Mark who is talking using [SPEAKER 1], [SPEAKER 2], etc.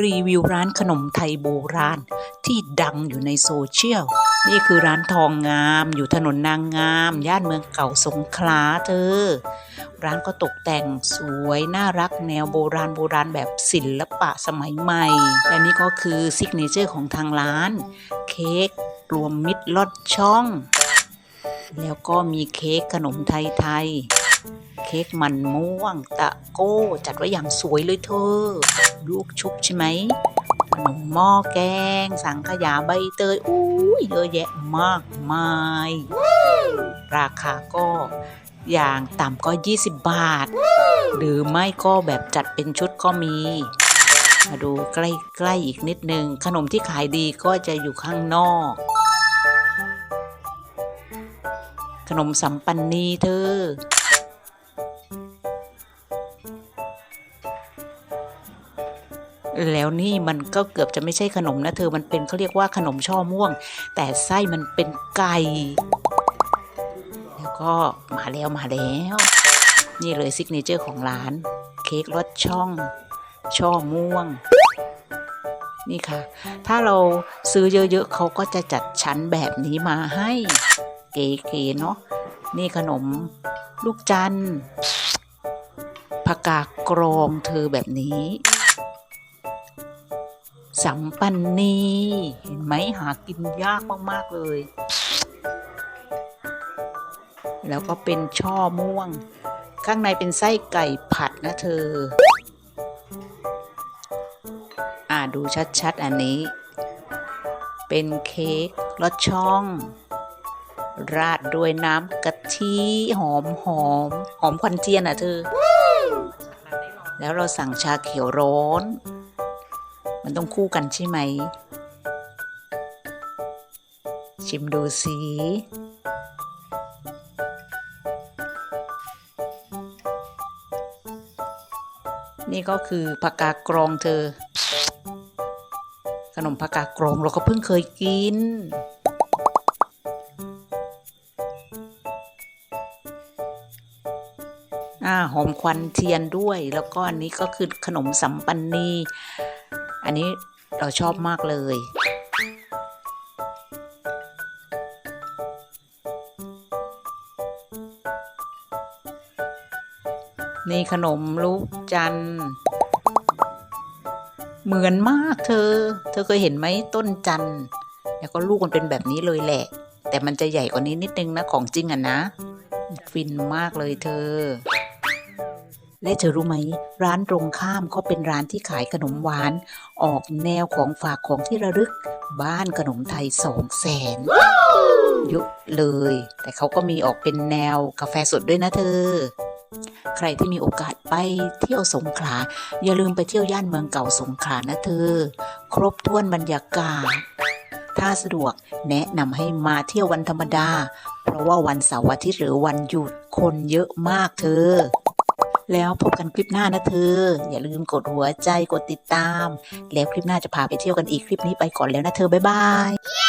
[SPEAKER 1] รีวิวร้านขนมไทยโบราณที่ดังอยู่ในโซเชียล นี่คือร้านทองงาม อยู่ถนนนางงาม ย่านเมืองเก่าสงขลาเธอ ร้านก็ตกแต่งสวยน่ารักแนวโบราณโบราณแบบศิลปะสมัยใหม่ และนี่ก็คือซิกเนเจอร์ของทางร้าน เค้กรวมมิตรลอดช่อง แล้วก็มีเค้กขนมไทยๆ เค้กมันม่วง ตะโก้ จัดไว้อย่างสวยเลยเธอ ลูกชุบใช่ไหมขนมหม้อแกง สังขยาใบเตยอุ้ยเยอะแยะมากมาย ราคาก็อย่างต่ำก็ 20 บาท หรือไม่ก็แบบจัดเป็นชุดก็มี มาดูใกล้ๆอีกนิดนึง ขนมที่ขายดีก็จะอยู่ข้างนอก ขนมสัมปันนีเธอ แล้วนี่มันก็เกือบจะไม่ใช่ขนมนะเธอมันเป็นเขาเรียกว่าขนมช่อม่วง แต่ไส้มันเป็นไก่ แล้วก็มาแล้วมาแล้ว นี่เลยซิกเนเจอร์ของร้าน เค้กรสช่อง ช่อม่วง นี่ค่ะ ถ้าเราซื้อเยอะๆเขาก็จะจัดชั้นแบบนี้มาให้ เก๋ๆเนาะนี่ขนมลูกจันทร์ผักกาดกรองเธอแบบนี้ สัมปันนีเห็นไหมหากินยากมากๆเลย แล้วก็เป็นช่อม่วง ข้างในเป็นไส้ไก่ผัดนะเธอ อ่าดูชัดๆอันนี้ เป็นเค้กรสช่อง ราดด้วยน้ำกะทิหอมหอมหอมควันเทียนอะเธอ แล้วเราสั่งชาเขียวร้อน มันต้องคู่กันใช่ไหม ชิมดูสินี่ก็คือผักกาดกรองเธอ ขนมผักกาดกรองเราก็เพิ่งเคยกิน อ่าหอมควันเทียนด้วย แล้วก็อันนี้ก็คือขนมสัมปันนี อันนี้เราชอบมากเลย นี่ขนมลูกจัน เหมือนมากเธอ เธอเคยเห็นไหมต้นจันแล้วก็ลูกมันเป็นแบบนี้เลยแหละ แต่มันจะใหญ่กว่านี้นิดนึงนะของจริงอะนะ ฟินมากเลยเธอและเธอรู้ไหม ร้านตรงข้ามเขาเป็นร้านที่ขายขนมหวาน ออกแนวของฝากของที่ระลึกบ้านขนมไทยสองแสนยอะเลย แต่เขาก็มีออกเป็นแนวกาแฟสดด้วยนะเธอ ใครที่มีโอกาสไปเที่ยวสงขลา อย่าลืมไปเที่ยวย่านเมืองเก่าสงขลานะเธอ ครบถ้วนบรรยากาศ ถ้าสะดวกแนะนำให้มาเที่ยววันธรรมดา เพราะว่าวันเสาร์อาทิตย์หรือวันหยุดคนเยอะมากเธอ แล้วพบกันคลิปหน้านะเธอ อย่าลืมกดหัวใจกดติดตาม แล้วคลิปหน้าจะพาไปเที่ยวกันอีกคลิปนี้ไปก่อนแล้วนะเธอ บ๊ายบาย